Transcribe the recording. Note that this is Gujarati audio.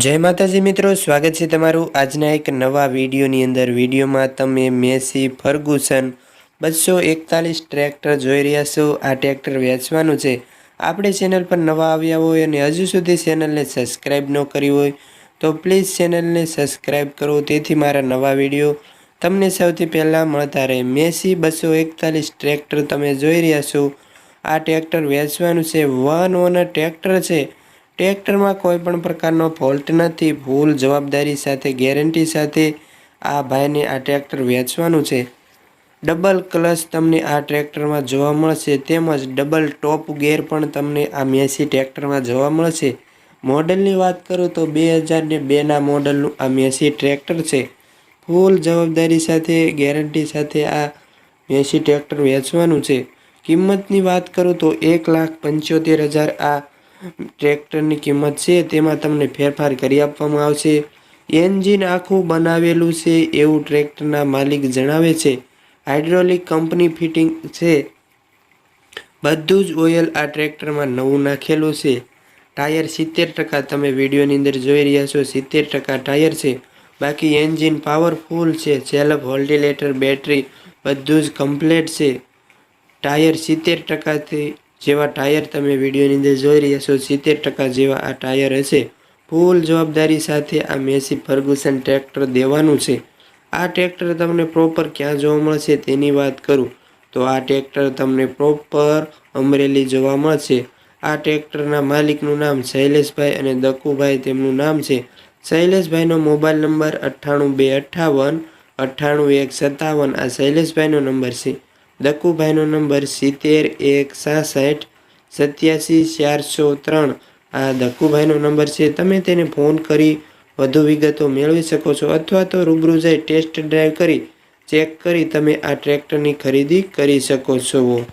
જય માતાજી મિત્રો, સ્વાગત છે તમારું આજના એક નવા વિડીયોની અંદર. વિડીયોમાં તમે મેસી ફર્ગુસન બસો એકતાલીસ ટ્રેક્ટર જોઈ રહ્યા છો. આ ટ્રેક્ટર વેચવાનું છે. આપણે ચેનલ પર નવા આવ્યા હોય અને હજુ સુધી ચેનલને સબસ્ક્રાઈબ ન કરી હોય, તો પ્લીઝ ચેનલને સબસ્ક્રાઈબ કરો. તેથી મારા નવા વીડિયો તમને સૌથી પહેલાં મળતા રહે. મેસી બસો એકતાલીસ ટ્રેક્ટર તમે જોઈ રહ્યા છો. આ ટ્રેક્ટર વેચવાનું છે. વન ઓનર ટ્રેક્ટર છે. ટ્રેક્ટરમાં કોઈ પણ પ્રકારનો ફોલ્ટ નથી. ફૂલ જવાબદારી સાથે, ગેરંટી સાથે આ ભાઈને આ ટ્રેક્ટર વેચવાનું છે. ડબલ ક્લચ તમને આ ટ્રેક્ટરમાં જોવા મળશે. તેમજ ડબલ ટોપ ગેર પણ તમને આ મેસી ટ્રેક્ટરમાં જોવા મળશે. મોડલની વાત કરું તો બે હજાર ને બેના મોડલનું આ મેસી ટ્રેક્ટર છે. ફૂલ જવાબદારી સાથે, ગેરંટી સાથે આ મેસી ટ્રેક્ટર વેચવાનું છે. કિંમતની વાત કરું તો એક લાખ પંચોતેર હજાર આ ટ્રેક્ટરની કિંમત છે, તેમાં તમને ફેરફાર કરી આપવામાં આવશે. એન્જિન આખું બનાવેલું છે એવું ટ્રેક્ટરના માલિક જણાવે છે. હાઇડ્રોલિક કંપની ફિટિંગ છે. બધું જ ઓઇલ આ ટ્રેક્ટરમાં નવું નાખેલું છે. ટાયર સિત્તેર ટકા તમે વિડીયોની અંદર જોઈ રહ્યા છો, સિત્તેર ટકા ટાયર છે. બાકી એન્જિન પાવરફુલ છે, સેલ્ફ હોલ્ટિલેટર બેટરી બધું જ કમ્પ્લેટ છે. ટાયર સિત્તેર ટકાથી જેવા ટાયર તમે વિડીયોની અંદર જોઈ રહ્યા છો, સિત્તેર ટકા જેવા આ ટાયર હશે. ફૂલ જવાબદારી સાથે આ મેસી ફર્ગુસન ટ્રેક્ટર દેવાનું છે. આ ટ્રેક્ટર તમને પ્રોપર ક્યાં જોવા મળશે તેની વાત કરું. તો આ ટ્રેક્ટર તમને પ્રોપર અમરેલી જોવા મળશે. આ ટ્રેક્ટરના માલિકનું નામ શૈલેષભાઈ અને દકુભાઈ તેમનું નામ છે. શૈલેષભાઈનો મોબાઈલ નંબર અઠ્ઠાણું બે અઠ્ઠાવન, અઠ્ઠાણું એક સત્તાવન, આ શૈલેષભાઈનો નંબર છે. દકુભાઈનો નંબર સિત્તેર એક સાસઠ સત્યાસી ચારસો ત્રણ. આ દકુભાઈનો નંબર છે. તમે તેને ફોન કરી વધુ વિગતો મેળવી શકો છો અથવા તો રૂબરૂ જઈ ટેસ્ટ ડ્રાઈવ કરી ચેક કરી તમે આ ટ્રેક્ટરની ખરીદી કરી શકો છો.